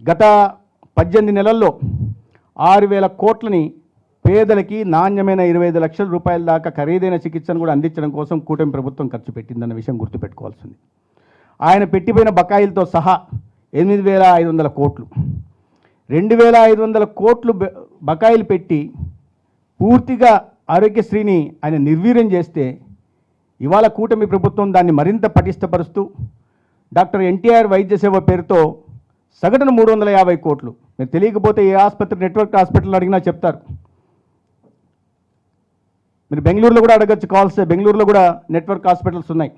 గత పద్దెనిమిది నెలల్లో ఆరు వేల కోట్లని పేదలకి నాణ్యమైన ఇరవై ఐదు లక్షల రూపాయల దాకా ఖరీదైన చికిత్సను కూడా అందించడం కోసం కూటమి ప్రభుత్వం ఖర్చు పెట్టిందన్న విషయం గుర్తుపెట్టుకోవాల్సింది. ఆయన పెట్టిపోయిన బకాయిలతో సహా ఎనిమిది వేల ఐదు వందల కోట్లు. రెండు వేల ఐదు వందల కోట్లు బకాయిలు పెట్టి పూర్తిగా ఆరోగ్యశ్రీని ఆయన నిర్వీర్యం చేస్తే ఇవాళ కూటమి ప్రభుత్వం దాన్ని మరింత పటిష్టపరుస్తూ డాక్టర్ ఎన్టీఆర్ వైద్య సేవ పేరుతో సగటున మూడు వందల యాభై కోట్లు. మీరు తెలియకపోతే ఏ ఆసుపత్రి నెట్వర్క్ హాస్పిటల్ అడిగినా చెప్తారు. మీరు బెంగళూరులో కూడా అడగచ్చు కాల్స్ బెంగళూరులో కూడా నెట్వర్క్ హాస్పిటల్స్ ఉన్నాయి.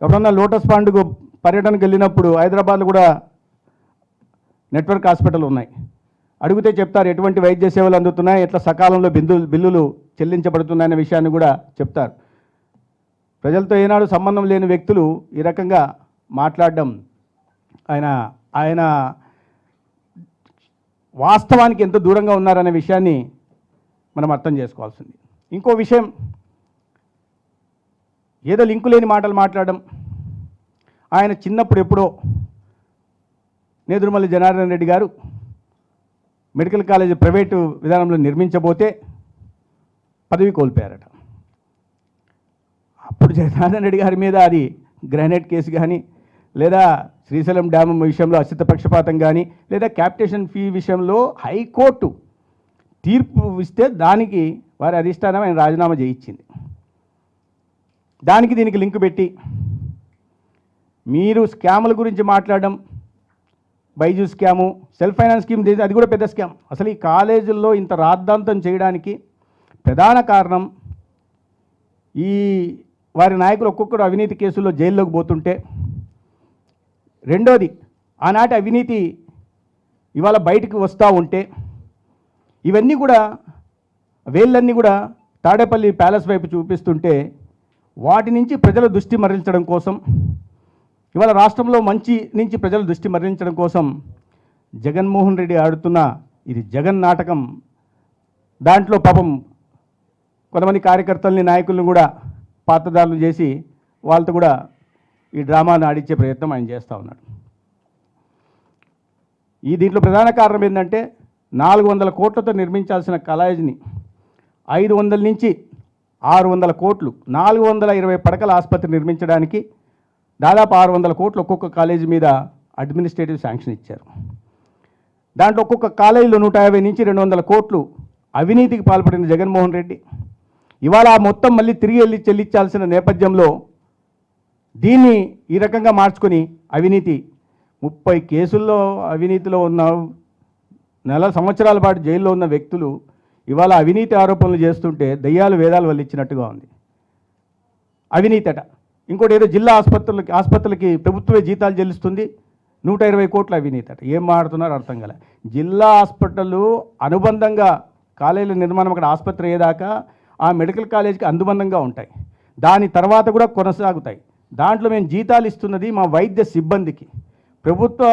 ఎప్పుడన్నా లోటస్ పాండ్కు పర్యటనకు వెళ్ళినప్పుడు హైదరాబాద్లో కూడా నెట్వర్క్ హాస్పిటల్ ఉన్నాయి. అడిగితే చెప్తారు ఎటువంటి వైద్య సేవలు అందుతున్నాయి ఎట్లా సకాలంలో బిందు బిల్లులు చెల్లించబడుతున్నాయనే విషయాన్ని కూడా చెప్తారు. ప్రజలతో ఏనాడు సంబంధం లేని వ్యక్తులు ఈ రకంగా మాట్లాడడం ఆయన ఆయన వాస్తవానికి ఎంత దూరంగా ఉన్నారనే విషయాన్ని మనం అర్థం చేసుకోవాల్సింది. ఇంకో విషయం ఏదో లింకు లేని మాటలు మాట్లాడడం. ఆయన చిన్నప్పుడు ఎప్పుడో నేదురుమల్లి జనార్దన్ రెడ్డి గారు మెడికల్ కాలేజ్ ప్రైవేటు విధానంలో నిర్మించబోతే పదవి కోల్పోయారట. అప్పుడు జగన్నాథన్ రెడ్డి గారి మీద అది గ్రానైట్ కేసు కానీ లేదా శ్రీశైలం డ్యామ్ విషయంలో అసిత పక్షపాతం కానీ లేదా క్యాపిటేషన్ ఫీ విషయంలో హైకోర్టు తీర్పు ఇస్తే దానికి వారి అధిష్టానం ఆయన రాజీనామా చేయించింది. దానికి దీనికి లింక్ పెట్టి మీరు స్కాముల గురించి మాట్లాడడం Byju scam self finance scheme అది కూడా పెద్ద స్కామ్. అసలు ఈ కాలేజీల్లో ఇంత రాద్ధాంతం చేయడానికి ప్రధాన కారణం ఈ వారి నాయకులు ఒక్కొక్కరు అవినీతి కేసుల్లో జైల్లోకి పోతుంటే రెండోది ఆనాటి అవినీతి ఇవాళ బయటికి వస్తూ ఉంటే ఇవన్నీ కూడా వేళ్ళన్నీ కూడా తాడేపల్లి ప్యాలెస్ వైపు చూపిస్తుంటే వాటి నుంచి ప్రజల దృష్టి మరలించడం కోసం ఇవాళ రాష్ట్రంలో మంచి నుంచి ప్రజల దృష్టి మరలించడం కోసం జగన్మోహన్ రెడ్డి ఆడుతున్న ఇది జగన్ నాటకం. దాంట్లో పాపం కొంతమంది కార్యకర్తల్ని నాయకులను కూడా పాత్రదారులు చేసి వాళ్ళతో కూడా ఈ డ్రామాను ఆడించే ప్రయత్నం ఆయన చేస్తూ ఉన్నాడు. ఈ దీంట్లో ప్రధాన కారణం ఏంటంటే నాలుగు వందల కోట్లతో నిర్మించాల్సిన కాలేజీని ఐదు వందల నుంచి ఆరు వందల కోట్లు నాలుగు వందల ఇరవై పడకల ఆసుపత్రి నిర్మించడానికి దాదాపు ఆరు వందల కోట్లు ఒక్కొక్క కాలేజీ మీద అడ్మినిస్ట్రేటివ్ శాంక్షన్ ఇచ్చారు. దాంట్లో ఒక్కొక్క కాలేజీలో నూట యాభై నుంచి రెండు వందల కోట్లు అవినీతికి పాల్పడిన జగన్మోహన్ రెడ్డి. ఇవాళ ఆ మొత్తం మళ్ళీ తిరిగి వెళ్ళి చెల్లించాల్సిన నేపథ్యంలో దీన్ని ఈ రకంగా మార్చుకొని అవినీతి. ముప్పై కేసుల్లో అవినీతిలో ఉన్న నెల సంవత్సరాల పాటు జైల్లో ఉన్న వ్యక్తులు ఇవాళ అవినీతి ఆరోపణలు చేస్తుంటే దయ్యాలు వేదాలు వల్లిచ్చినట్టుగా ఉంది. అవినీతి అట ఇంకోటి ఏదో జిల్లా ఆసుపత్రులకి ఆసుపత్రులకి ప్రభుత్వమే జీతాలు చెల్లిస్తుంది. నూట ఇరవై కోట్ల అవినీతి అట ఏం మాడుతున్నారో అర్థం కాలే. జిల్లా హాస్పిటల్ అనుబంధంగా కాలేజీల నిర్మాణం అక్కడ ఆసుపత్రి అయ్యేదాకా ఆ మెడికల్ కాలేజీకి అనుబంధంగా ఉంటాయి. దాని తర్వాత కూడా కొనసాగుతాయి. దాంట్లో మేము జీతాలు ఇస్తున్నది మా వైద్య సిబ్బందికి. ప్రభుత్వ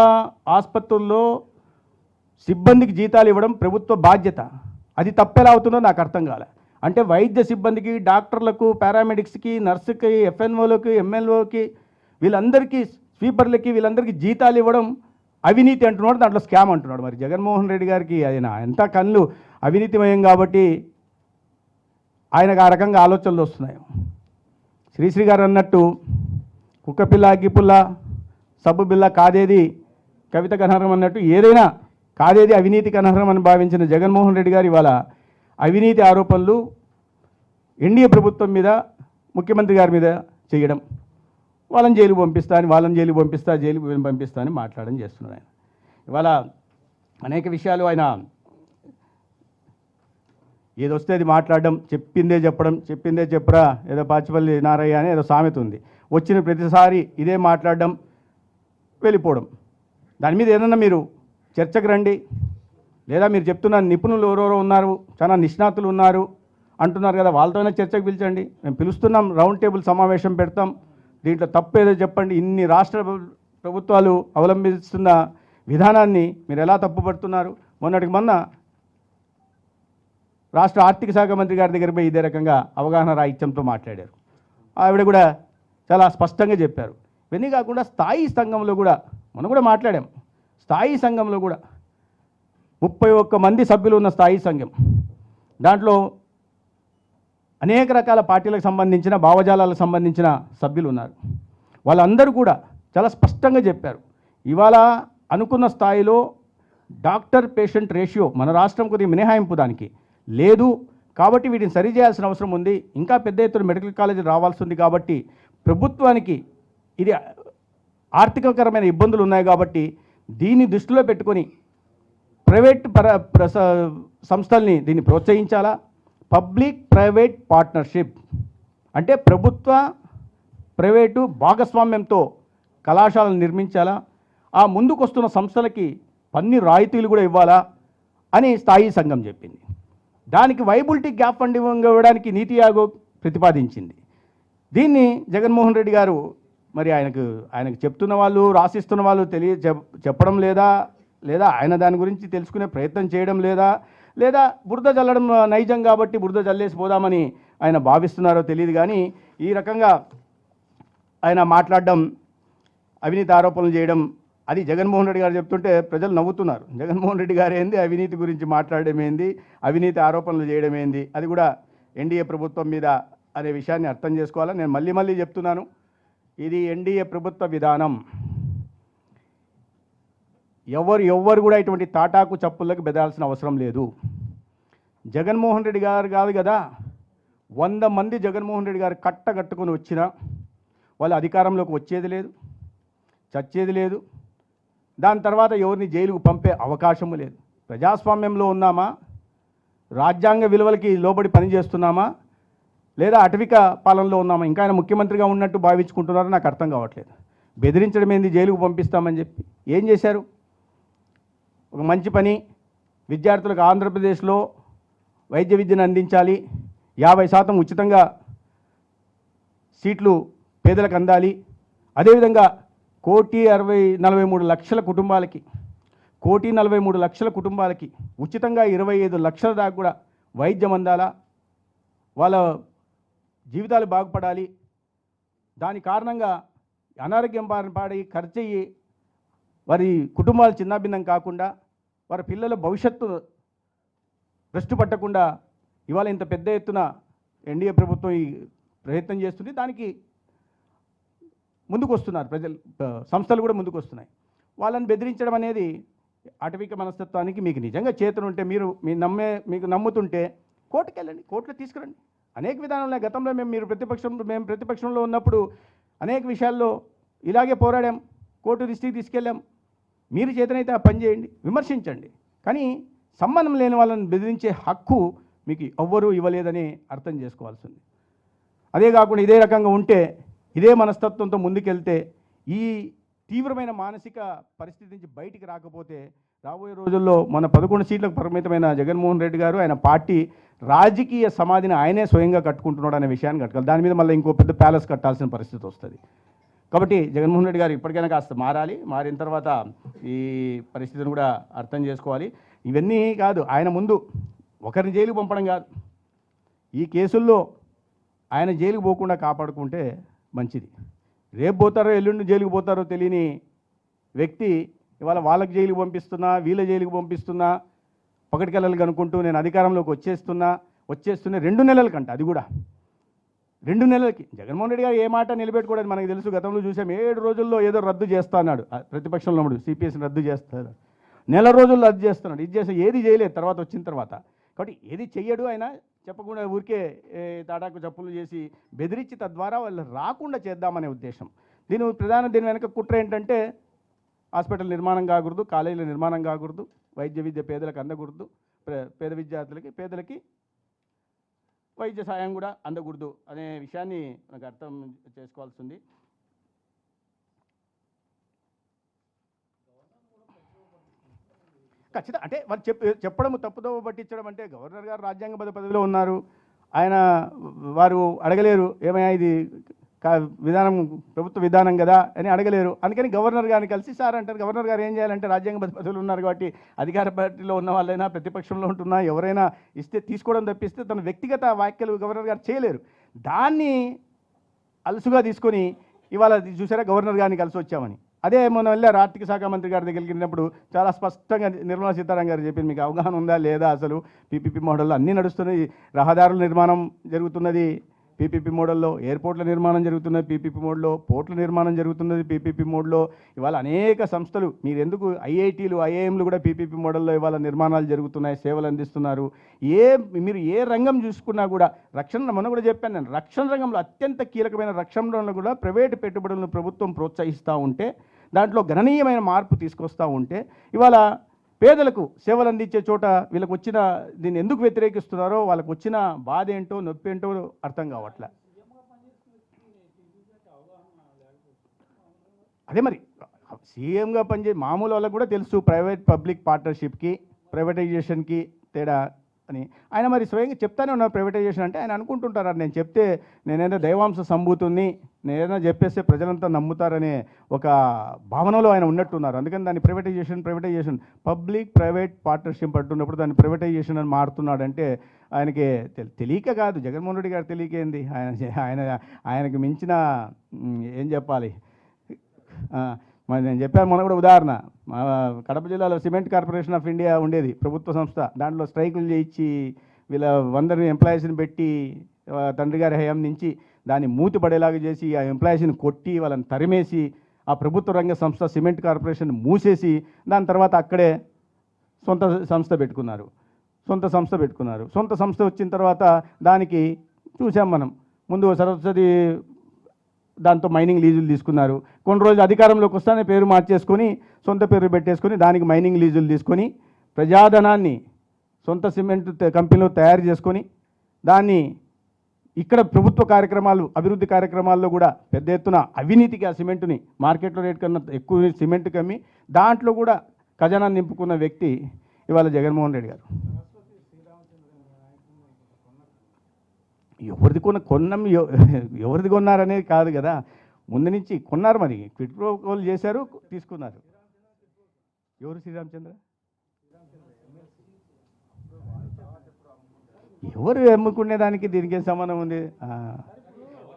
ఆసుపత్రుల్లో సిబ్బందికి జీతాలు ఇవ్వడం ప్రభుత్వ బాధ్యత. అది తప్పెలా అవుతుందో నాకు అర్థం కాలే. అంటే వైద్య సిబ్బందికి డాక్టర్లకు పారామెడిక్స్కి నర్సుకి ఎఫ్ఎన్ఓలకి ఎంఎల్ఓకి వీళ్ళందరికీ స్వీపర్లకి వీళ్ళందరికీ జీతాలు ఇవ్వడం అవినీతి అంటున్నాడు దాంట్లో స్కామ్ అంటున్నాడు. మరి జగన్మోహన్ రెడ్డి గారికి ఆయన ఎంత కళ్ళు అవినీతిమయం కాబట్టి ఆయనకు ఆ రకంగా ఆలోచనలు వస్తున్నాయి. శ్రీశ్రీ గారు అన్నట్టు కుక్కపిల్ల అగ్గిపుల్ల సబ్బు బిల్ల కాదేది కవిత కనహరం అన్నట్టు ఏదైనా కాదేది అవినీతి కనహరం అని భావించిన జగన్మోహన్ రెడ్డి గారు ఇవాళ అవినీతి ఆరోపణలు ఎన్డీఏ ప్రభుత్వం మీద ముఖ్యమంత్రి గారి మీద చేయడం. వాళ్ళని జైలు పంపిస్తా అని వాళ్ళని జైలు పంపిస్తా జైలు పంపిస్తా అని మాట్లాడడం చేస్తున్నారు ఆయన. ఇవాళ అనేక విషయాలు ఆయన ఏదో వస్తే అది మాట్లాడడం చెప్పిందే చెప్పడం చెప్పిందే చెప్పరా ఏదో పాచిపల్లి నారయ్య అని ఏదో సామెత ఉంది. వచ్చిన ప్రతిసారి ఇదే మాట్లాడడం వెళ్ళిపోవడం. దాని మీద ఏదన్నా మీరు చర్చకు రండి. లేదా మీరు చెప్తున్న నిపుణులు ఎవరెవరో ఉన్నారు చాలా నిష్ణాతులు ఉన్నారు అంటున్నారు కదా వాళ్ళతోనే చర్చకు పిలిచండి. మేము పిలుస్తున్నాం రౌండ్ టేబుల్ సమావేశం పెడతాం. దీంట్లో తప్పు ఏదో చెప్పండి. ఇన్ని రాష్ట్ర ప్రభుత్వాలు అవలంబిస్తున్న విధానాన్ని మీరు ఎలా తప్పుపడుతున్నారు? మొన్నటికి మొన్న రాష్ట్ర ఆర్థిక శాఖ మంత్రి గారి దగ్గర పోయి ఇదే రకంగా అవగాహన రాహిత్యంతో మాట్లాడారు. ఆవిడ కూడా చాలా స్పష్టంగా చెప్పారు. ఇవన్నీ కాకుండా స్థాయి సంఘంలో కూడా మనం కూడా మాట్లాడాం. స్థాయి సంఘంలో కూడా ముప్పై ఒక్క మంది సభ్యులు ఉన్న స్థాయి సంఘం. దాంట్లో అనేక రకాల పార్టీలకు సంబంధించిన భావజాలాలకు సంబంధించిన సభ్యులు ఉన్నారు. వాళ్ళందరూ కూడా చాలా స్పష్టంగా చెప్పారు. ఇవాళ అనుకున్న స్థాయిలో డాక్టర్ పేషెంట్ రేషియో మన రాష్ట్రం కొద్దిగా మినహాయింపు దానికి. లేదు. కాబట్టి వీటిని సరిచేయాల్సిన అవసరం ఉంది. ఇంకా పెద్ద ఎత్తున మెడికల్ కాలేజీ రావాల్సి ఉంది కాబట్టి ప్రభుత్వానికి ఇది ఆర్థికకరమైన ఇబ్బందులు ఉన్నాయి కాబట్టి దీన్ని దృష్టిలో పెట్టుకొని ప్రైవేట్ పర ప్రస సంస్థల్ని దీన్ని ప్రోత్సహించాలా? Public private partnership. అంటే ప్రభుత్వ ప్రైవేటు భాగస్వామ్యంతో కళాశాలను నిర్మించాలా? ఆ ముందుకొస్తున్న సంస్థలకి పన్ని రాయితీలు కూడా ఇవ్వాలా? అని స్థాయి సంఘం చెప్పింది. దానికి వైబిలిటీ గ్యాప్ అండి ఇవ్వడానికి నీతి ఆయోగ్ ప్రతిపాదించింది. దీన్ని జగన్మోహన్ రెడ్డి గారు మరి ఆయనకు ఆయనకు చెప్తున్న వాళ్ళు రాసిస్తున్న వాళ్ళు తెలియ చెప్- చెప్పడం లేదా లేదా ఆయన దాని గురించి తెలుసుకునే ప్రయత్నం చేయడం లేదా లేదా బురద చల్లడం నైజం కాబట్టి బురద చల్లేసి పోదామని ఆయన భావిస్తున్నారో తెలియదు కానీ ఈ రకంగా ఆయన మాట్లాడడం అవినీతి ఆరోపణలు చేయడం అది జగన్మోహన్ రెడ్డి గారు చెప్తుంటే ప్రజలు నవ్వుతున్నారు. జగన్మోహన్ రెడ్డి గారు ఏంది? అవినీతి గురించి మాట్లాడడం ఏంది? అవినీతి ఆరోపణలు చేయడం ఏంది? అది కూడా ఎన్డీఏ ప్రభుత్వం మీద అనే విషయాన్ని అర్థం చేసుకోవాలని నేను మళ్ళీ మళ్ళీ చెప్తున్నాను. ఇది ఎన్డీఏ ప్రభుత్వ విధానం. ఎవరు ఎవ్వరు కూడా ఇటువంటి తాటాకు చప్పులకు బెదాల్సిన అవసరం లేదు. జగన్మోహన్ రెడ్డి గారు కాదు కదా వంద మంది జగన్మోహన్ రెడ్డి గారు కట్ట కట్టుకొని వచ్చినా వాళ్ళు అధికారంలోకి వచ్చేది లేదు చచ్చేది లేదు. దాని తర్వాత ఎవరిని జైలుకు పంపే అవకాశము లేదు. ప్రజాస్వామ్యంలో ఉన్నామా? రాజ్యాంగ విలువలకి లోబడి పనిచేస్తున్నామా? లేదా అటవిక పాలనలో ఉన్నామా? ఇంకా ఆయన ముఖ్యమంత్రిగా ఉన్నట్టు భావించుకుంటున్నారో నాకు అర్థం కావట్లేదు. బెదిరించడం ఏంది జైలుకు పంపిస్తామని చెప్పి. ఏం చేశారు? ఒక మంచి పని విద్యార్థులకు ఆంధ్రప్రదేశ్లో వైద్య విద్యను అందించాలి. యాభై శాతం ఉచితంగా సీట్లు పేదలకు అందాలి. అదేవిధంగా కోటి అరవై నలభై మూడు లక్షల కుటుంబాలకి కోటి నలభై మూడు లక్షల కుటుంబాలకి ఉచితంగా ఇరవై ఐదు లక్షల దాకా కూడా వైద్యం అందాలా? వాళ్ళ జీవితాలు బాగుపడాలి. దాని కారణంగా అనారోగ్యం బారిన పాడి ఖర్చయ్యి వారి కుటుంబాలు చిన్నాభిన్నం కాకుండా వారి పిల్లల భవిష్యత్తు భ్రష్టు పట్టకుండా ఇవాళ ఇంత పెద్ద ఎత్తున ఎన్డీఏ ప్రభుత్వం ఈ ప్రయత్నం చేస్తుంది. దానికి ముందుకు వస్తున్నారు ప్రజలు సంస్థలు కూడా ముందుకు వస్తున్నాయి వాళ్ళని బెదిరించడం అనేది అటవిక మనస్తత్వానికి మీకు నిజంగా చేతులు ఉంటే మీరు మీ నమ్మే మీకు నమ్ముతుంటే కోర్టుకు వెళ్ళండి కోర్టులో తీసుకురండి. అనేక విధానాలు గతంలో మేము మీరు ప్రతిపక్షం మేము ప్రతిపక్షంలో ఉన్నప్పుడు అనేక విషయాల్లో ఇలాగే పోరాడాం. కోర్టు దృష్టికి తీసుకెళ్ళాం. మీరు చేతనైతే ఆ పని చేయండి విమర్శించండి. కానీ సంబంధం లేని వాళ్ళని బెదిరించే హక్కు మీకు ఎవ్వరూ ఇవ్వలేదని అర్థం చేసుకోవాల్సింది అదే కాకుండా ఇదే రకంగా ఉంటే ఇదే మనస్తత్వంతో ముందుకెళ్తే ఈ తీవ్రమైన మానసిక పరిస్థితి నుంచి బయటికి రాకపోతే రాబోయే రోజుల్లో మన పదకొండు సీట్లకు పరిమితమైన జగన్మోహన్ రెడ్డి గారు ఆయన పార్టీ రాజకీయ సమాధిని ఆయనే స్వయంగా కట్టుకుంటున్నాడు అనే విషయాన్ని కట్టుకోవాలి. దాని మీద మళ్ళీ ఇంకో పెద్ద ప్యాలెస్ కట్టాల్సిన పరిస్థితి వస్తుంది. కాబట్టి జగన్మోహన్ రెడ్డి గారు ఇప్పటికైనా కాస్త మారాలి. మారిన తర్వాత ఈ పరిస్థితిని కూడా అర్థం చేసుకోవాలి. ఇవన్నీ కాదు ఆయన ముందు ఒకరిని జైలుకు పంపడం కాదు. ఈ కేసుల్లో ఆయన జైలుకు పోకుండా కాపాడుకుంటే మంచిది. రేపు పోతారో ఎల్లుండి జైలుకు పోతారో తెలియని వ్యక్తి ఇవాళ వాళ్ళకి జైలుకు పంపిస్తున్నా వీళ్ళ జైలుకు పంపిస్తున్నా పకటికెళ్ళాలి కనుక్కుంటూ నేను అధికారంలోకి వచ్చేస్తున్నా వచ్చేస్తున్నా రెండు నెలల కంట అది కూడా. రెండు నెలలకి. జగన్మోహన్ రెడ్డి గారు ఏ మాట నిలబెట్టుకోవడానికి మనకు తెలుసు. గతంలో చూసాం ఏడు రోజుల్లో ఏదో రద్దు చేస్తా అన్నాడు. ప్రతిపక్షంలో ఉన్నాడు సిపిఎస్ని రద్దు చేస్తాడు. నెల రోజుల్లో రద్దు చేస్తున్నాడు. ఇది చేస్తే ఏది చేయలేదు. తర్వాత వచ్చిన తర్వాత. కాబట్టి ఏది చెయ్యడు ఆయన చెప్పకుండా ఊరికే తాటాకు చప్పులు చేసి బెదిరించి తద్వారా వాళ్ళు రాకుండా చేద్దామనే ఉద్దేశం. దీని ప్రధాన దీని వెనక కుట్ర ఏంటంటే హాస్పిటల్ నిర్మాణం కాకూడదు కాలేజీల నిర్మాణం కాకూడదు వైద్య విద్య పేదలకు అందకూడదు పే- పేద విద్యార్థులకి పేదలకి వైద్య సాయం కూడా అందకూడదు అనే విషయాన్ని మనకు అర్థం చేసుకోవాల్సి ఉంది. ఖచ్చితంగా అంటే వాళ్ళు చెప్ చెప్పడం తప్పుదో పట్టించడం అంటే గవర్నర్ గారు రాజ్యాంగబద్ధ పదవిలో ఉన్నారు. ఆయన వారు అడగలేరు ఏమైనా ఇది కా- విధానం ప్రభుత్వ విధానం కదా అని అడగలేరు. అందుకని గవర్నర్ గారిని కలిసి సార్ అంటారు గవర్నర్ గారు ఏం చేయాలంటే రాజ్యాంగ పదవులు ఉన్నారు కాబట్టి అధికార పార్టీలో ఉన్న వాళ్ళైనా ప్రతిపక్షంలో ఉంటున్నా ఎవరైనా ఇస్తే తీసుకోవడం తప్పిస్తే తన వ్యక్తిగత వ్యాఖ్యలు గవర్నర్ గారు చేయలేరు. దాన్ని అలసుగా తీసుకొని ఇవాళ చూసారా గవర్నర్ గారిని కలిసి వచ్చామని అదే మొన్న వెళ్ళారు ఆర్థిక శాఖ మంత్రి గారి దగ్గరికి వెళ్ళినప్పుడు చాలా స్పష్టంగా నిర్మలా సీతారామన్ గారు చెప్పింది మీకు అవగాహన ఉందా లేదా అసలు? పీపీపీ మోడల్లో అన్నీ నడుస్తున్నాయి రహదారుల నిర్మాణం జరుగుతున్నది పీపీపీ మోడల్లో ఎయిర్పోర్ట్ల నిర్మాణం జరుగుతున్నది పీపీపీ మోడ్లో పోర్ట్ల నిర్మాణం జరుగుతున్నది పీపీపీ మోడ్లో ఇవాళ అనేక సంస్థలు మీరు ఎందుకు ఐఐటీలు ఐఐఎంలు కూడా పీపీపీ మోడల్లో ఇవాళ నిర్మాణాలు జరుగుతున్నాయి సేవలు అందిస్తున్నారు. ఏ మీరు ఏ రంగం చూసుకున్నా కూడా రక్షణ మొన్న కూడా చెప్పాను నేను రక్షణ రంగంలో అత్యంత కీలకమైన రక్షణ రంగంలో కూడా ప్రైవేటు పెట్టుబడులను ప్రభుత్వం ప్రోత్సహిస్తూ ఉంటే దాంట్లో గణనీయమైన మార్పు తీసుకొస్తూ ఉంటే ఇవాళ పేదలకు సేవలు అందించే చోట వీళ్ళకి వచ్చిన దీన్ని ఎందుకు వ్యతిరేకిస్తున్నారో వాళ్ళకు వచ్చిన బాధ ఏంటో నొప్పి ఏంటో అర్థం కావట్లే. అదే మరి సీఎంగా పనిచే మామూలు వాళ్ళకు కూడా తెలుసు ప్రైవేట్ పబ్లిక్ పార్ట్నర్షిప్కి ప్రైవేటైజేషన్కి తేడా అని. ఆయన మరి స్వయంగా చెప్తానే ఉన్నారు ప్రైవేటైజేషన్ అంటే. ఆయన అనుకుంటుంటారు నేను చెప్తే నేనేదో దైవాంశ సంభూతుని నేనేదో చెప్పేస్తే ప్రజలంతా నమ్ముతారనే ఒక భావనలో ఆయన ఉన్నట్టున్నారు. అందుకని దాన్ని privatisation privatisation public private partnership అంటున్నప్పుడు దాన్ని ప్రైవేటైజేషన్ అని మారుతున్నాడంటే ఆయనకి తెలియక కాదు. జగన్మోహన్ రెడ్డి గారు తెలియకేంది ఆయన ఆయన ఆయనకు మించిన ఏం చెప్పాలి? మరి నేను చెప్పాను మొన్న కూడా ఉదాహరణ. మా కడప జిల్లాలో సిమెంట్ కార్పొరేషన్ ఆఫ్ ఇండియా ఉండేది ప్రభుత్వ సంస్థ. దాంట్లో స్ట్రైకులు చేయించి వీళ్ళ వందరిని ఎంప్లాయీస్ని పెట్టి తండ్రి గారి హయాం నుంచి దాన్ని మూతి పడేలాగా చేసి ఆ ఎంప్లాయీస్ని కొట్టి వాళ్ళని తరిమేసి ఆ ప్రభుత్వ రంగ సంస్థ సిమెంట్ కార్పొరేషన్ మూసేసి దాని తర్వాత అక్కడే సొంత సంస్థ పెట్టుకున్నారు. సొంత సంస్థ పెట్టుకున్నారు. సొంత సంస్థ వచ్చిన తర్వాత దానికి చూసాం మనం. ముందు సరస్వతి దాంతో మైనింగ్ లీజులు తీసుకున్నారు. కొన్ని రోజులు అధికారంలోకి వస్తానే పేరు మార్చేసుకొని సొంత పేరు పెట్టేసుకొని దానికి మైనింగ్ లీజులు తీసుకొని ప్రజాధనాన్ని సొంత సిమెంట్ కంపెనీలో తయారు చేసుకొని దాన్ని ఇక్కడ ప్రభుత్వ కార్యక్రమాలు అభివృద్ధి కార్యక్రమాల్లో కూడా పెద్ద ఎత్తున అవినీతికి ఆ సిమెంటుని మార్కెట్లో రేట్ కన్నా ఎక్కువ సిమెంట్ కమ్మి దాంట్లో కూడా ఖజానా నింపుకున్న వ్యక్తి ఇవాళ జగన్మోహన్ రెడ్డి గారు. ఎవరిది కొన్న కొన్నం ఎవ- ఎవరిది కొన్నారనేది కాదు కదా. ముందు నుంచి కొన్నారు మరి. క్విట్ ప్రోకోల్ చేశారు తీసుకున్నారు. ఎవరు శ్రీరామచంద్ర? ఎవరు అమ్ముకునే దానికి దీనికి ఏం సంబంధం ఉంది?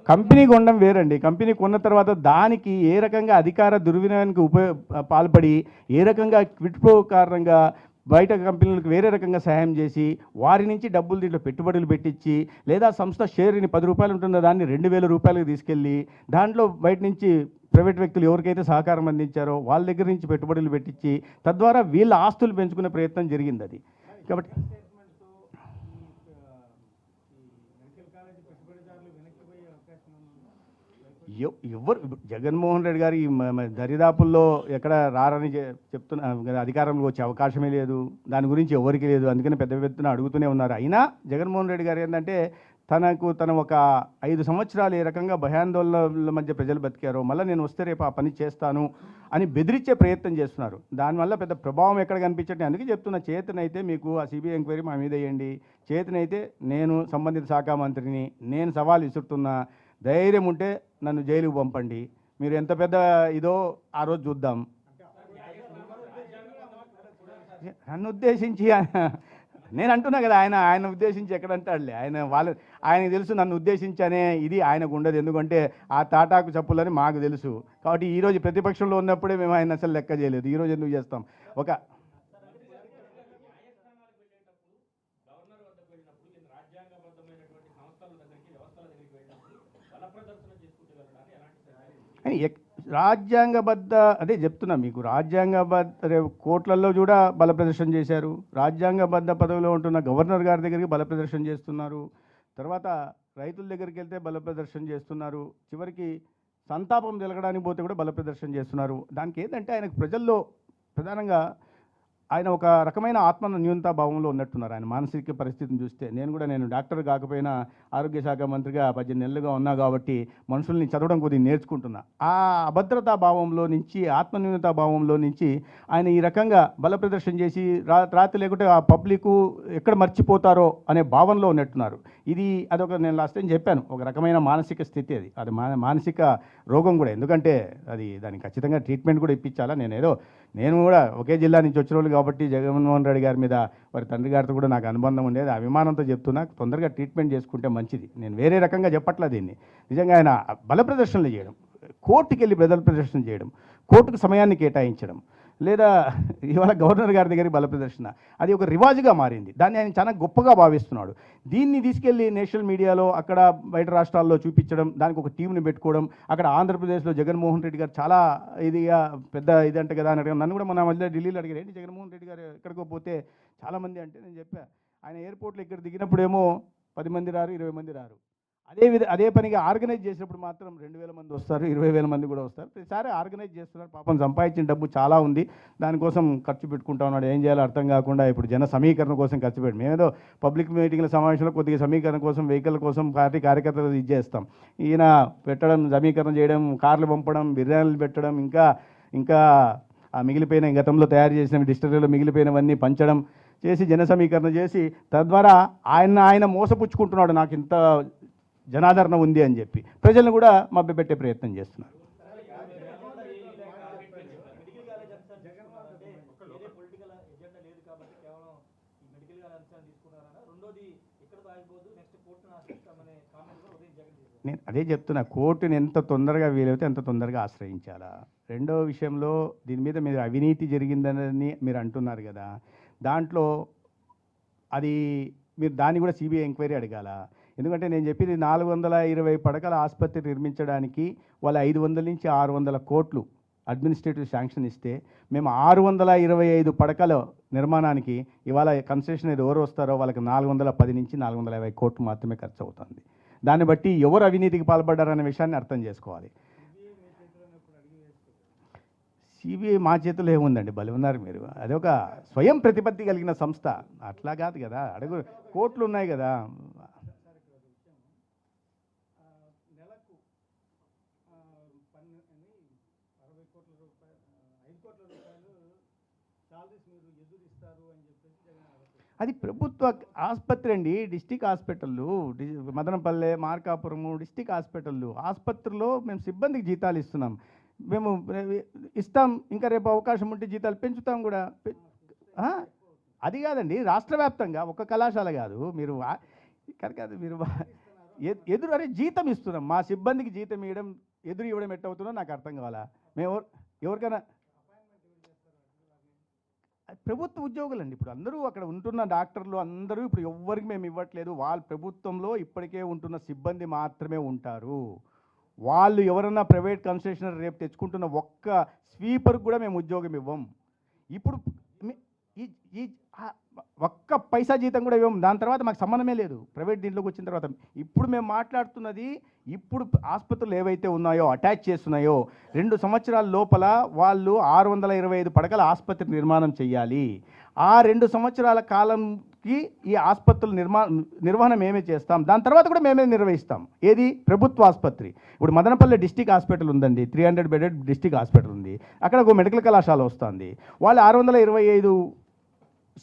కంపెనీ కొనడం వేరండి. కంపెనీ కొన్న తర్వాత దానికి ఏ రకంగా అధికార దుర్వినియోగానికి ఉపయోగ పాల్పడి ఏ రకంగా క్విట్ ప్రో కారణంగా బయట కంపెనీలకు వేరే రకంగా సహాయం చేసి వారి నుంచి డబ్బులు దీంట్లో పెట్టుబడులు పెట్టించి లేదా సంస్థ షేర్ని పది రూపాయలు ఉంటుందో దాన్ని రెండు వేల రూపాయలకు తీసుకెళ్ళి దాంట్లో బయట నుంచి ప్రైవేట్ వ్యక్తులు ఎవరికైతే సహకారం అందించారో వాళ్ళ దగ్గర నుంచి పెట్టుబడులు పెట్టించి తద్వారా వీళ్ళ ఆస్తులు పెంచుకునే ప్రయత్నం జరిగింది అది. కాబట్టి ఎవరు జగన్మోహన్ రెడ్డి గారు ఈ దరిదాపుల్లో ఎక్కడ రారని చె- చెప్తున్నా అధికారంలో వచ్చే అవకాశమే లేదు. దాని గురించి ఎవరికి లేదు. అందుకని పెద్ద పెద్దన అడుగుతూనే ఉన్నారు. అయినా జగన్మోహన్ రెడ్డి గారు ఏంటంటే తనకు తన ఒక ఐదు సంవత్సరాలు ఏ రకంగా భయాందోళనల మధ్య ప్రజలు బతికారో మళ్ళీ నేను వస్తే రేపు ఆ పని చేస్తాను అని బెదిరించే ప్రయత్నం చేస్తున్నారు. దానివల్ల పెద్ద ప్రభావం ఎక్కడ కనిపించట్లేదు. అందుకే చెప్తున్న చేతనైతే మీకు ఆ సిబిఐ ఎంక్వైరీ మా మీద వేయండి. చేతనైతే నేను సంబంధిత శాఖ మంత్రిని నేను సవాల్ విసురుతున్నా ధైర్యం ఉంటే నన్ను జైలుకు పంపండి. మీరు ఎంత పెద్ద ఇదో ఆ రోజు చూద్దాం. నన్ను ఉద్దేశించి నేను అంటున్నా కదా ఆయన ఆయన ఉద్దేశించి ఎక్కడంటాడులే ఆయన వాళ్ళ ఆయనకు తెలుసు నన్ను ఉద్దేశించనే ఇది ఆయనకు ఉండదు. ఎందుకంటే ఆ తాటాకు చెప్పులని మాకు తెలుసు. కాబట్టి ఈరోజు ప్రతిపక్షంలో ఉన్నప్పుడే మేము ఆయన అసలు లెక్క చేయలేదు. ఈరోజు ఎందుకు చేస్తాం? ఒక అని ఎక్- రాజ్యాంగబద్ధ అదే చెప్తున్నా మీకు రాజ్యాంగబద్ధ అదే కోర్టులలో కూడా బల ప్రదర్శన చేశారు. రాజ్యాంగబద్ధ పదవిలో ఉంటున్న గవర్నర్ గారి దగ్గరికి బల ప్రదర్శన చేస్తున్నారు. తర్వాత రైతుల దగ్గరికి వెళ్తే బల ప్రదర్శన చేస్తున్నారు. చివరికి సంతాపం తెలగడానికి పోతే కూడా బల ప్రదర్శన చేస్తున్నారు. దానికి ఏంటంటే ఆయనకు ప్రజల్లో ప్రధానంగా ఆయన ఒక రకమైన ఆత్మ న్యూనతా భావంలో ఉన్నట్టున్నారు. ఆయన మానసిక పరిస్థితిని చూస్తే. నేను కూడా నేను డాక్టర్ కాకపోయినా ఆరోగ్య శాఖ మంత్రిగా పద్దెనిమిది నెలలుగా ఉన్నా కాబట్టి మనుషుల్ని చదవడం కొద్దిగా నేర్చుకుంటున్నా. ఆ అభద్రతా భావంలో నుంచి ఆత్మన్యూనతా భావంలో నుంచి ఆయన ఈ రకంగా బల ప్రదర్శన చేసి రా రాత్రి లేకుంటే ఆ పబ్లిక్ ఎక్కడ మర్చిపోతారో అనే భావనలో ఉన్నట్టున్నారు. ఇది అదొక నేను లాస్ట్ టైం చెప్పాను ఒక రకమైన మానసిక స్థితి అది. అది మానసిక రోగం కూడా. ఎందుకంటే అది దానికి ఖచ్చితంగా ట్రీట్మెంట్ కూడా ఇప్పించాలా? నేను ఏదో నేను కూడా ఒకే జిల్లా నుంచి వచ్చిన వాళ్ళు కాబట్టి జగన్మోహన్ రెడ్డి గారి మీద వారి తండ్రి గారితో కూడా నాకు అనుబంధం ఉండేది. అభిమానంతో చెప్తున్నా తొందరగా ట్రీట్మెంట్ చేసుకుంటే మంచిది. నేను వేరే రకంగా చెప్పట్లా దీన్ని. నిజంగా ఆయన బల ప్రదర్శనలు చేయడం కోర్టుకి వెళ్ళి బల ప్రదర్శన చేయడం కోర్టుకు సమయాన్ని కేటాయించడం లేదా ఇవాళ గవర్నర్ గారి దగ్గరికి బల ప్రదర్శన అది ఒక రివాజుగా మారింది. దాన్ని ఆయన చాలా గొప్పగా భావిస్తున్నాడు. దీన్ని తీసుకెళ్ళి నేషనల్ మీడియాలో అక్కడ బయట రాష్ట్రాల్లో చూపించడం దానికి ఒక టీంని పెట్టుకోవడం అక్కడ ఆంధ్రప్రదేశ్లో జగన్మోహన్ రెడ్డి గారు చాలా ఇదిగా పెద్ద ఇదంట కదా అని అడిగాను నన్ను కూడా మన మధ్య ఢిల్లీలో అడిగారు. ఏంటి జగన్మోహన్ రెడ్డి గారు ఎక్కడికో పోతే చాలామంది అంటే నేను చెప్పా ఆయన ఎయిర్పోర్ట్లో ఇక్కడ దిగినప్పుడేమో పది మంది రారు ఇరవై మంది రారు. అదే విధ అదే పనిగా ఆర్గనైజ్ చేసినప్పుడు మాత్రం రెండు వేల మంది వస్తారు ఇరవై వేల మంది కూడా వస్తారు. ప్రతిసారి ఆర్గనైజ్ చేస్తున్నారు. పాపం సంపాదించిన డబ్బు చాలా ఉంది. దానికోసం ఖర్చు పెట్టుకుంటా ఉన్నాడు. ఏం చేయాలో అర్థం కాకుండా ఇప్పుడు జన సమీకరణ కోసం ఖర్చు పెట్టి మేమేదో పబ్లిక్ మీటింగ్ల సమావేశంలో కొద్దిగా సమీకరణ కోసం వెహికల్ కోసం పార్టీ కార్యకర్తలు ఇది చేస్తాం. ఈయన పెట్టడం సమీకరణ చేయడం కార్లు పంపడం బిర్యానీలు పెట్టడం ఇంకా ఇంకా ఆ మిగిలిపోయిన గతంలో తయారు చేసిన డిస్టరీలో మిగిలిపోయినవన్నీ పంచడం చేసి జన సమీకరణ చేసి తద్వారా ఆయన ఆయన మోసపుచ్చుకుంటున్నాడు నాకు ఇంత జనాదరణ ఉంది అని చెప్పి. ప్రజలను కూడా మభ్యపెట్టే ప్రయత్నం చేస్తున్నారు. నేను అదే చెప్తున్నా కోర్టుని ఎంత తొందరగా వీలైతే ఎంత తొందరగా ఆశ్రయించాలా? రెండో విషయంలో దీని మీద మీరు అవినీతి జరిగిందని మీరు అంటున్నారు కదా. దాంట్లో అది మీరు దాన్ని కూడా సిబిఐ ఎంక్వైరీ అడగాల. ఎందుకంటే నేను చెప్పింది నాలుగు వందల ఇరవై పడకల ఆసుపత్రి నిర్మించడానికి వాళ్ళ ఐదు వందల నుంచి ఆరు వందల కోట్లు అడ్మినిస్ట్రేటివ్ శాంక్షన్ ఇస్తే మేము ఆరు వందల ఇరవై ఐదు పడకల నిర్మాణానికి ఇవాళ కన్సెషన్ ఎవరు వస్తారో వాళ్ళకి నాలుగు వందల పది నుంచి నాలుగు వందల యాభై కోట్లు మాత్రమే ఖర్చు అవుతుంది దాన్ని బట్టి ఎవరు అవినీతికి పాల్పడ్డారనే విషయాన్ని అర్థం చేసుకోవాలి. సిబిఐ మా చేతిలో ఏముందండి? బలి ఉన్నారు మీరు. అదొక స్వయం ప్రతిపత్తి కలిగిన సంస్థ. అట్లా కాదు కదా. అడుగు కోట్లు ఉన్నాయి కదా. అది ప్రభుత్వ ఆసుపత్రి అండి. డిస్టిక్ హాస్పిటళ్ళు డి- మదనపల్లె మార్కాపురము డిస్టిక్ హాస్పిటళ్ళు ఆసుపత్రిలో మేము సిబ్బందికి జీతాలు ఇస్తున్నాం. మేము ఇస్తాం ఇంకా రేపు అవకాశం ఉంటే జీతాలు పెంచుతాం కూడా. పె- అది కాదండి రాష్ట్ర వ్యాప్తంగా ఒక కళాశాల కాదు మీరు ఇక్కడ కాదు మీరు వా- ఎదురు అరే జీతం ఇస్తున్నాం మా సిబ్బందికి జీతం ఇవ్వడం ఎదురు ఇవ్వడం ఎట్టవుతుందో నాకు అర్థం కావాలా? మేము ఎవరు ఎవరికైనా ప్రభుత్వ ఉద్యోగులండి ఇప్పుడు అందరూ అక్కడ ఉంటున్న డాక్టర్లు అందరూ ఇప్పుడు ఎవ్వరికి మేము ఇవ్వట్లేదు వాళ్ళ ప్రభుత్వంలో ఇప్పటికే ఉంటున్న సిబ్బంది మాత్రమే ఉంటారు. వాళ్ళు ఎవరన్నా ప్రైవేట్ కన్స్ట్రక్షనర్ రేపు తెచ్చుకుంటున్న ఒక్క స్వీపర్కి కూడా మేము ఉద్యోగం ఇవ్వం. ఇప్పుడు ఈ ఒక్క పైసా జీతం కూడా ఇవ్వం. దాని తర్వాత మాకు సంబంధమే లేదు. ప్రైవేట్ దీంట్లోకి వచ్చిన తర్వాత ఇప్పుడు మేము మాట్లాడుతున్నది ఇప్పుడు ఆసుపత్రులు ఏవైతే ఉన్నాయో అటాచ్ చేస్తున్నాయో రెండు సంవత్సరాల లోపల వాళ్ళు ఆరు వందల ఇరవై ఐదు పడకల ఆసుపత్రి నిర్మాణం చేయాలి ఆ రెండు సంవత్సరాల కాలం కి ఈ ఆసుపత్రుల నిర్మా నిర్వహణ మేమే చేస్తాం. దాని తర్వాత కూడా మేమే నిర్వహిస్తాం. ఏది? ప్రభుత్వ ఆసుపత్రి. ఇప్పుడు మదనపల్లి డిస్టిక్ హాస్పిటల్ ఉందండి. Three hundred bedded district hospital ఉంది. అక్కడ ఒక మెడికల్ కళాశాల వస్తుంది. వాళ్ళు ఆరు వందల ఇరవై ఐదు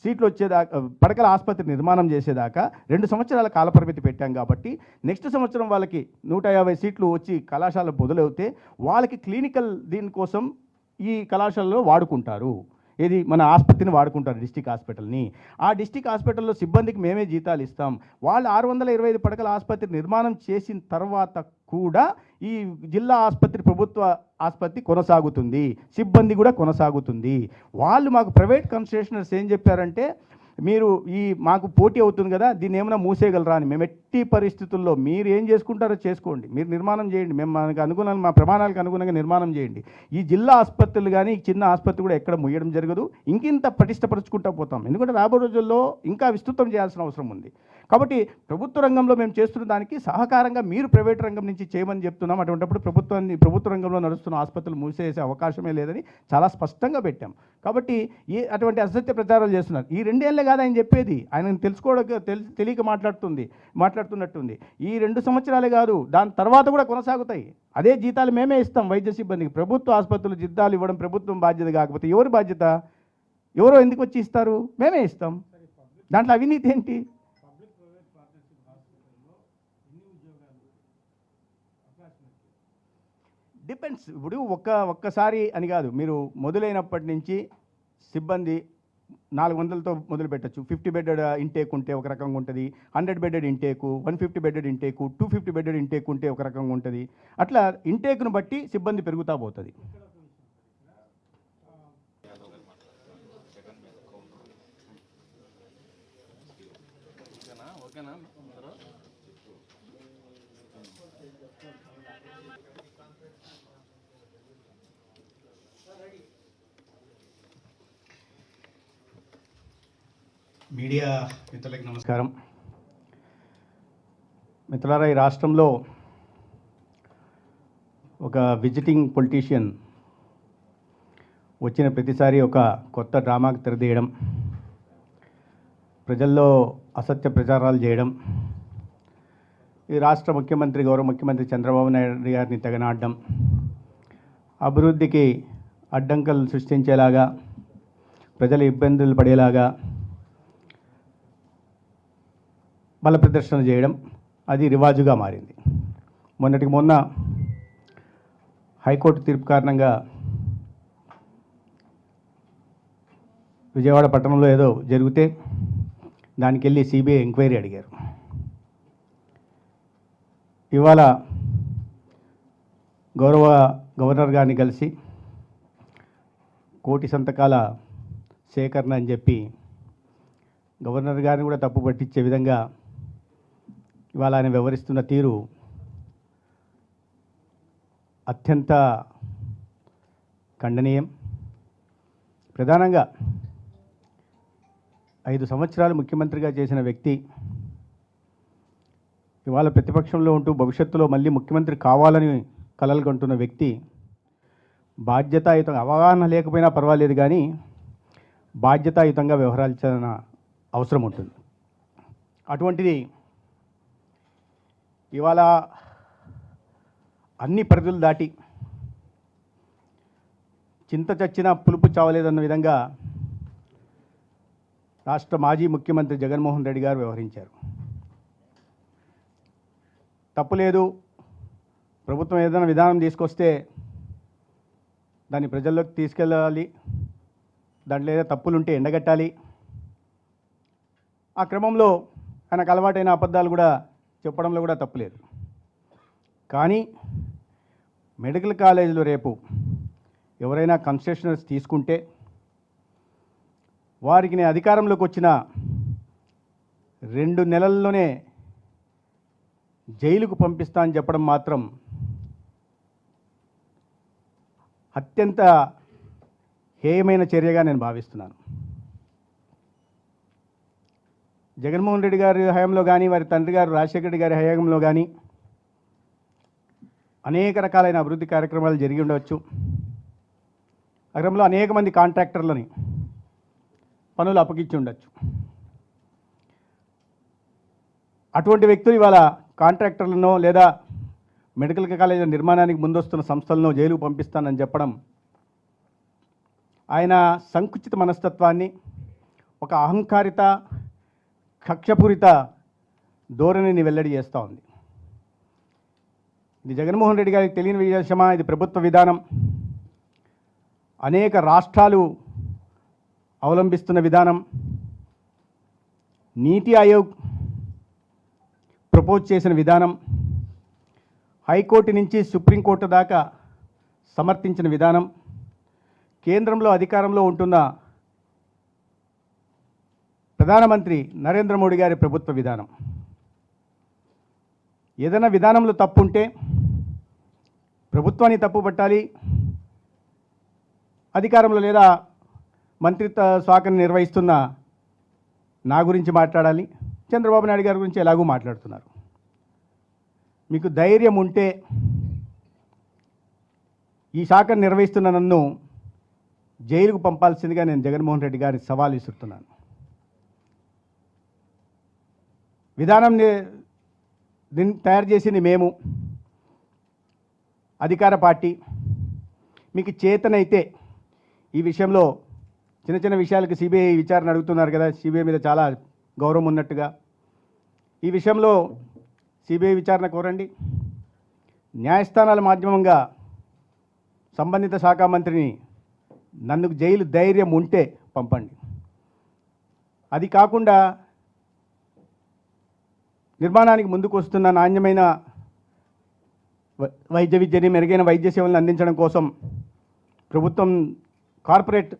సీట్లు వచ్చేదాకా పడకల ఆసుపత్రి నిర్మాణం చేసేదాకా రెండు సంవత్సరాల కాలపరిమితి పెట్టాం కాబట్టి నెక్స్ట్ సంవత్సరం వాళ్ళకి నూట యాభై సీట్లు వచ్చి కళాశాల మొదలవుతే వాళ్ళకి క్లినికల్ దీనికోసం ఈ కళాశాలలో వాడుకుంటారు. ఏది? మన ఆసుపత్రిని వాడుకుంటారు డిస్టిక్ హాస్పిటల్ని. ఆ డిస్టిక్ హాస్పిటల్లో సిబ్బందికి మేమే జీతాలు ఇస్తాం. వాళ్ళు ఆరు వందల ఇరవై ఐదు పడకల ఆసుపత్రి నిర్మాణం చేసిన తర్వాత కూడా ఈ జిల్లా ఆసుపత్రి ప్రభుత్వ ఆసుపత్రి కొనసాగుతుంది. సిబ్బంది కూడా కొనసాగుతుంది. వాళ్ళు మాకు ప్రైవేట్ కన్సెషనర్స్ ఏం చెప్పారంటే మీరు ఈ మాకు పోటీ అవుతుంది కదా దీన్ని ఏమైనా మూసేయగలరా అని. మేము ఎట్టి పరిస్థితుల్లో మీరు ఏం చేసుకుంటారో చేసుకోండి. మీరు నిర్మాణం చేయండి. మేము మనకు అనుగుణంగా మా ప్రమాణాలకు అనుగుణంగా నిర్మాణం చేయండి. ఈ జిల్లా ఆసుపత్రులు కానీ ఈ చిన్న ఆసుపత్రి కూడా ఎక్కడ ముయ్యడం జరగదు. ఇంకింత పటిష్టపరుచుకుంటా పోతాం. ఎందుకంటే రాబో రోజుల్లో ఇంకా విస్తృతం చేయాల్సిన అవసరం ఉంది. కాబట్టి ప్రభుత్వ రంగంలో మేము చేస్తున్న దానికి సహకారంగా మీరు ప్రైవేట్ రంగం నుంచి చేయమని చెప్తున్నాం. అటువంటిప్పుడు ప్రభుత్వాన్ని ప్రభుత్వ రంగంలో నడుస్తున్న ఆసుపత్రులు మూసేసే అవకాశమే లేదని చాలా స్పష్టంగా పెట్టాం. కాబట్టి ఏ అటువంటి అసత్య ప్రచారాలు చేస్తున్నారు. ఈ రెండేళ్ళే కాదు ఆయన చెప్పేది. ఆయన తెలుసుకోవడం తెలియక మాట్లాడుతుంది మాట్లాడుతున్నట్టుంది. ఈ రెండు సంవత్సరాలే కాదు దాని తర్వాత కూడా కొనసాగుతాయి. అదే జీతాలు మేమే ఇస్తాం వైద్య సిబ్బందికి. ప్రభుత్వ ఆసుపత్రులు జీతాలు ఇవ్వడం ప్రభుత్వం బాధ్యత కాకపోతే ఎవరి బాధ్యత? ఎవరో ఎందుకు వచ్చి ఇస్తారు? మేమే ఇస్తాం. దాంట్లో అవినీతి ఏంటి? డిపెండ్స్. ఇప్పుడు ఒక్క ఒక్కసారి అని కాదు. మీరు మొదలైనప్పటి నుంచి సిబ్బంది నాలుగు వందలతో మొదలు పెట్టచ్చు. ఫిఫ్టీ బెడెడ్ ఇంటేక్ ఉంటే ఒక రకంగా ఉంటుంది. Hundred bedded intake one fifty bedded intake two fifty bedded intake ఉంటే ఒక రకంగా ఉంటుంది. అట్లా ఇంటేక్ను బట్టి సిబ్బంది పెరుగుతూ పోతుంది ఓకేనా అందరూ మీడియా మిత్రులకి నమస్కారం. మిత్రులారా ఈ రాష్ట్రంలో ఒక విజిటింగ్ పొలిటీషియన్ వచ్చిన ప్రతిసారి ఒక కొత్త డ్రామాకు తెరదీయడం ప్రజల్లో అసత్య ప్రచారాలు చేయడం ఈ రాష్ట్ర ముఖ్యమంత్రి గౌరవ ముఖ్యమంత్రి చంద్రబాబు నాయుడు గారిని తెగనాడడం అభివృద్ధికి అడ్డంకులు సృష్టించేలాగా ప్రజలు ఇబ్బందులు పడేలాగా బల ప్రదర్శన చేయడం అది రివాజుగా మారింది. మొన్నటికి మొన్న హైకోర్టు తీర్పు కారణంగా విజయవాడ పట్టణంలో ఏదో జరిగితే దానికి వెళ్ళి సిబిఐ ఎంక్వైరీ అడిగారు. ఇవాళ గౌరవ గవర్నర్ గారిని కలిసి కోటి సంతకాల సేకరణ అని చెప్పి గవర్నర్ గారిని కూడా తప్పు పట్టించే విధంగా ఇవాళ ఆయన వ్యవహరిస్తున్న తీరు అత్యంత ఖండనీయం. ప్రధానంగా ఐదు సంవత్సరాలు ముఖ్యమంత్రిగా చేసిన వ్యక్తి ఇవాళ ప్రతిపక్షంలో ఉంటూ భవిష్యత్తులో మళ్ళీ ముఖ్యమంత్రి కావాలని కలలుగంటున్న వ్యక్తి బాధ్యతాయుతంగా అవగాహన లేకపోయినా పర్వాలేదు కానీ బాధ్యతాయుతంగా వ్యవహరించాల్సిన అవసరం ఉంటుంది. అటువంటిది ఇవాళ అన్ని పరిధులు దాటి చింత చచ్చిన పులుపు చావలేదన్న విధంగా రాష్ట్ర మాజీ ముఖ్యమంత్రి జగన్మోహన్ రెడ్డి గారు వ్యవహరించారు. తప్పులేదు ప్రభుత్వం ఏదైనా విధానం తీసుకొస్తే దాన్ని ప్రజల్లోకి తీసుకెళ్ళాలి. దాంట్లో ఏదో తప్పులుంటే ఎండగట్టాలి. ఆ క్రమంలో ఆయనకు అలవాటైన అబద్ధాలు కూడా చెప్పడంలో కూడా తప్పులేదు. కానీ మెడికల్ కాలేజీలో రేపు ఎవరైనా కన్సెషనర్స్ తీసుకుంటే వారికి నేను అధికారంలోకి వచ్చిన రెండు నెలల్లోనే జైలుకు పంపిస్తా అని చెప్పడం మాత్రం అత్యంత హేయమైన చర్యగా నేను భావిస్తున్నాను. జగన్మోహన్ రెడ్డి గారి హయాంలో కానీ వారి తండ్రి గారు రాజశేఖర రెడ్డి గారి హయాంలో కానీ అనేక రకాలైన అభివృద్ధి కార్యక్రమాలు జరిగి ఉండవచ్చు. ఆ అనేక మంది కాంట్రాక్టర్లని పనులు అప్పగించి ఉండొచ్చు. అటువంటి వ్యక్తులు ఇవాళ కాంట్రాక్టర్లను లేదా మెడికల్ కాలేజీల నిర్మాణానికి ముందొస్తున్న సంస్థలను జైలుకు పంపిస్తానని చెప్పడం ఆయన సంకుచిత మనస్తత్వాన్ని ఒక అహంకారిత కక్షపూరిత ధోరణిని వెల్లడి చేస్తూ ఉంది. ఇది జగన్మోహన్ రెడ్డి గారికి తెలియని విషయమా? ఇది ప్రభుత్వ విధానం. అనేక రాష్ట్రాలు అవలంబిస్తున్న విధానం. నీతి ఆయోగ్ ప్రపోజ్ చేసిన విధానం. హైకోర్టు నుంచి సుప్రీంకోర్టు దాకా సమర్థించిన విధానం. కేంద్రంలో అధికారంలో ఉంటున్న ప్రధానమంత్రి నరేంద్ర మోడీ గారి ప్రభుత్వ విధానం. ఏదైనా విధానంలో తప్పుంటే ప్రభుత్వాన్ని తప్పు పట్టాలి అధికారంలో లేదా మంత్రిత్వ శాఖను నిర్వహిస్తున్న నా గురించి మాట్లాడాలి చంద్రబాబు నాయుడు గారి గురించి ఎలాగూ మాట్లాడుతున్నారు. మీకు ధైర్యం ఉంటే ఈ శాఖను నిర్వహిస్తున్న నన్ను జైలుకు పంపాల్సిందిగా నేను జగన్మోహన్ రెడ్డి గారిని సవాల్ విసురుతున్నాను. విధానం దీన్ని తయారు చేసింది మేము. అధికార పార్టీ. మీకు చేతనైతే ఈ విషయంలో చిన్న చిన్న విషయాలకు సిబిఐ విచారణ అడుగుతున్నారు కదా సిబిఐ మీద చాలా గౌరవం ఉన్నట్టుగా. ఈ విషయంలో సిబిఐ విచారణ కోరండి. న్యాయస్థానాల మాధ్యమంగా సంబంధిత శాఖ మంత్రిని నన్ను జైలు ధైర్యం ఉంటే పంపండి. అది కాకుండా నిర్మాణానికి ముందుకు వస్తున్న నాణ్యమైన వై- వైద్య విద్యని మెరుగైన వైద్య సేవలను అందించడం కోసం ప్రభుత్వం కార్పొరేట్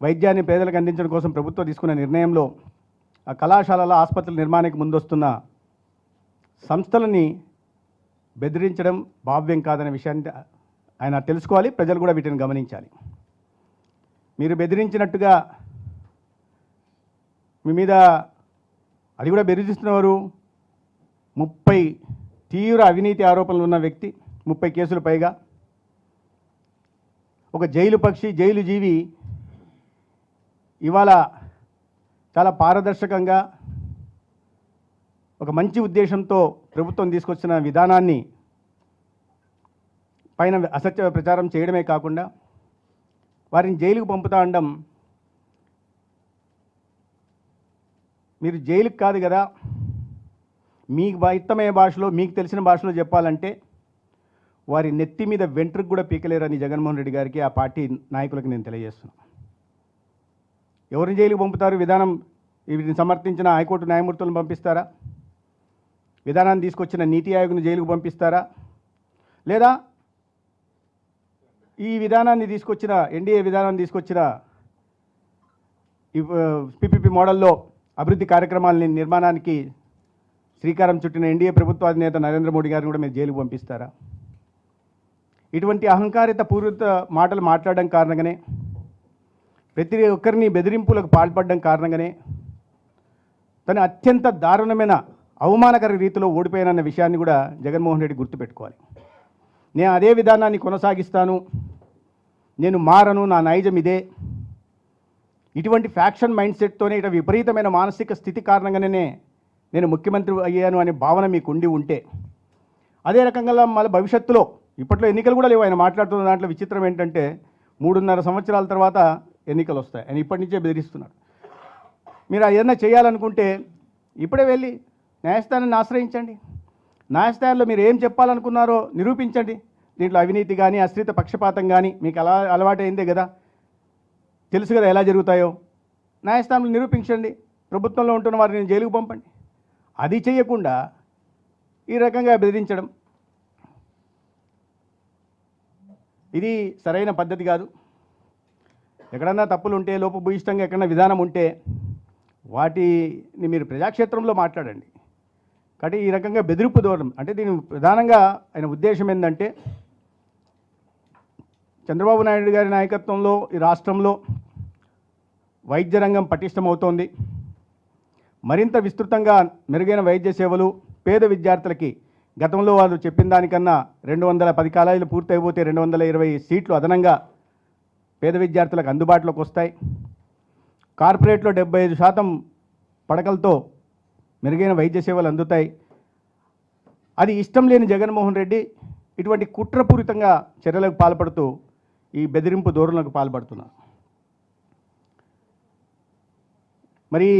వైద్యాన్ని పేదలకు అందించడం కోసం ప్రభుత్వం తీసుకున్న నిర్ణయంలో ఆ కళాశాలల ఆసుపత్రుల నిర్మాణానికి ముందొస్తున్న సంస్థలని బెదిరించడం భావ్యం కాదనే విషయాన్ని ఆయన తెలుసుకోవాలి ప్రజలు కూడా వీటిని గమనించాలి. మీరు బెదిరించినట్టుగా మీ మీద అది కూడా బెదిరిస్తున్నవారు ముప్పై తీవ్ర అవినీతి ఆరోపణలు ఉన్న వ్యక్తి ముప్పై కేసులు పైగా. ఒక జైలు పక్షి జైలు జీవి ఇవాళ చాలా పారదర్శకంగా ఒక మంచి ఉద్దేశంతో ప్రభుత్వం తీసుకొచ్చిన విధానాన్ని పైన అసత్య ప్రచారం చేయడమే కాకుండా వారిని జైలుకు పంపుతా ఉండడం మీరు జైలుకి కాదు కదా మీకు బా- భాషలో మీకు తెలిసిన భాషలో చెప్పాలంటే వారి నెత్తి మీద వెంట్రుకు కూడా పీకలేరని జగన్మోహన్ రెడ్డి గారికి ఆ పార్టీ నాయకులకు నేను తెలియజేస్తున్నాను. ఎవరిని జైలుకు పంపుతారు? విధానం వీటిని సమర్థించిన హైకోర్టు న్యాయమూర్తులను పంపిస్తారా? విధానాన్ని తీసుకొచ్చిన నీతి ఆయోగ్ను జైలుకు పంపిస్తారా? లేదా ఈ విధానాన్ని తీసుకొచ్చిన ఎన్డీఏ విధానాన్ని తీసుకొచ్చిన పిపిపి మోడల్లో అభివృద్ధి కార్యక్రమాలని నిర్మాణానికి శ్రీకారం చుట్టిన ఎన్డీఏ ప్రభుత్వ అధినేత నరేంద్ర మోడీ గారిని కూడా మీరు జైలుకు పంపిస్తారా? ఇటువంటి అహంకారిత పూరిత మాటలు మాట్లాడడం కారణంగానే ప్రతి ఒక్కరిని బెదిరింపులకు పాల్పడడం కారణంగానే తను అత్యంత దారుణమైన అవమానకర రీతిలో ఓడిపోయానన్న విషయాన్ని కూడా జగన్మోహన్ రెడ్డి గుర్తుపెట్టుకోవాలి. నేను అదే విధానాన్ని కొనసాగిస్తాను. నేను మారను నా నైజం ఇదే. ఇటువంటి ఫ్యాక్షన్ మైండ్ సెట్తోనే ఇట విపరీతమైన మానసిక స్థితి కారణంగానే నేను ముఖ్యమంత్రి అయ్యాను అనే భావన మీకు ఉండి ఉంటే అదే రకంగా మళ్ళీ భవిష్యత్తులో ఇప్పట్లో ఎన్నికలు కూడా లేవు. ఆయన మాట్లాడుతున్న దాంట్లో విచిత్రం ఏంటంటే మూడున్నర సంవత్సరాల తర్వాత ఎన్నికలు వస్తాయి. ఆయన ఇప్పటి నుంచే బెదిరిస్తున్నాడు. మీరు ఏదైనా చేయాలనుకుంటే ఇప్పుడే వెళ్ళి న్యాయస్థానాన్ని ఆశ్రయించండి. న్యాయస్థానంలో మీరు ఏం చెప్పాలనుకున్నారో నిరూపించండి. దీంట్లో అవినీతి కానీ అశ్రిత పక్షపాతం కానీ మీకు అలా అలవాటైందే కదా. తెలుసు కదా ఎలా జరుగుతాయో. న్యాయస్థానంలో నిరూపించండి. ప్రభుత్వంలో ఉంటున్న వారిని జైలుకు పంపండి. అది చేయకుండా ఈ రకంగా బెదిరించడం. ఇది సరైన పద్ధతి కాదు. ఎక్కడన్నా తప్పులు ఉంటే లోపభూయిష్టంగా ఎక్కడన్నా విధానం ఉంటే వాటిని మీరు ప్రజాక్షేత్రంలో మాట్లాడండి. కాబట్టి ఈ రకంగా బెదిరింపు దూరం అంటే దీని ప్రధానంగా ఆయన ఉద్దేశం ఏంటంటే చంద్రబాబు నాయుడు గారి నాయకత్వంలో ఈ రాష్ట్రంలో వైద్య రంగం పటిష్టమవుతోంది. మరింత విస్తృతంగా మెరుగైన వైద్య సేవలు పేద విద్యార్థులకి గతంలో వాళ్ళు చెప్పిన దానికన్నా రెండు వందల పది కాలేజీలు పూర్తయిపోతే రెండు వందల ఇరవై సీట్లు అదనంగా పేద విద్యార్థులకు అందుబాటులోకి వస్తాయి. కార్పొరేట్లో డెబ్బై ఐదు శాతం పడకలతో మెరుగైన వైద్య సేవలు అందుతాయి. అది ఇష్టం లేని జగన్మోహన్ రెడ్డి ఇటువంటి కుట్రపూరితంగా చర్యలకు పాల్పడుతూ ఈ బెదిరింపు ధోరణులకు పాల్పడుతున్నారు. మరి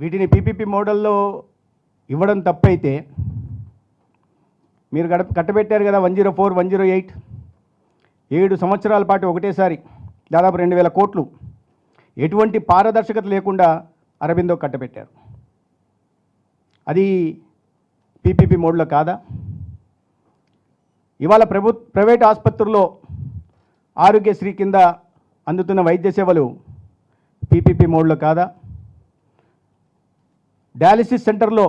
వీటిని పీపీపీ మోడల్లో ఇవ్వడం తప్పైతే మీరు గడప కట్టబెట్టారు కదా one zero four one zero eight. ఏడు సంవత్సరాల పాటు ఒకటేసారి దాదాపు రెండు వేల కోట్లు. ఎటువంటి పారదర్శకత లేకుండా అరబిందో కట్టబెట్టారు. అది పీపీపీ మోడ్లో కాదా? ఇవాళ ప్రభు ప్రైవేట్ ఆసుపత్రుల్లో ఆరోగ్యశ్రీ కింద అందుతున్న వైద్య సేవలు పీపీపీ మోడ్లో కాదా? డయాలిసిస్ సెంటర్లో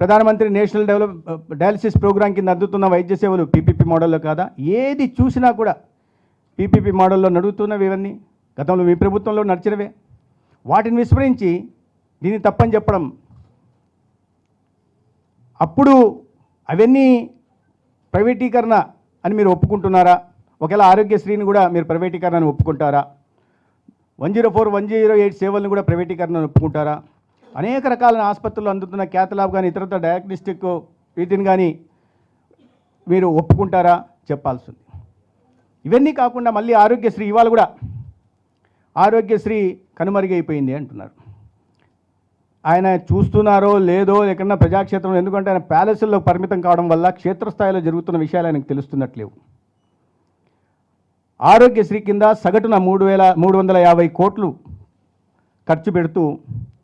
ప్రధానమంత్రి నేషనల్ డెవలప్ డయాలిసిస్ ప్రోగ్రాం కింద అందుతున్న వైద్య సేవలు పీపీపీ మోడల్లో కాదా? ఏది చూసినా కూడా పీపీపీ మోడల్లో నడుగుతున్నవి ఇవన్నీ. గతంలో మీ ప్రభుత్వంలో నడిచినవే. వాటిని విస్మరించి దీన్ని తప్పని చెప్పడం. అప్పుడు అవన్నీ ప్రైవేటీకరణ అని మీరు ఒప్పుకుంటున్నారా? ఒకవేళ ఆరోగ్యశ్రీని కూడా మీరు ప్రైవేటీకరణ అని ఒప్పుకుంటారా? One zero four one zero eight సేవలను కూడా ప్రైవేటీకరణ ఒప్పుకుంటారా? అనేక రకాల ఆసుపత్రులు అందుతున్న క్యాథలాబ్ కానీ ఇతరత్ర డయాగ్నోస్టిక్ వీటిని కానీ మీరు ఒప్పుకుంటారా? చెప్పాల్సి ఉంది ఇవన్నీ కాకుండా మళ్ళీ ఆరోగ్యశ్రీ ఇవాళ కూడా ఆరోగ్యశ్రీ కనుమరుగైపోయింది అంటున్నారు. ఆయన చూస్తున్నారో లేదో ఎక్కడన్నా ప్రజాక్షేత్రంలో ఎందుకంటే ఆయన ప్యాలెస్ల్లో పరిమితం కావడం వల్ల క్షేత్రస్థాయిలో జరుగుతున్న విషయాలు ఆయనకు తెలుస్తున్నట్లేవు. ఆరోగ్యశ్రీ కింద సగటున మూడు వేల మూడు వందల యాభై కోట్లు ఖర్చు పెడుతూ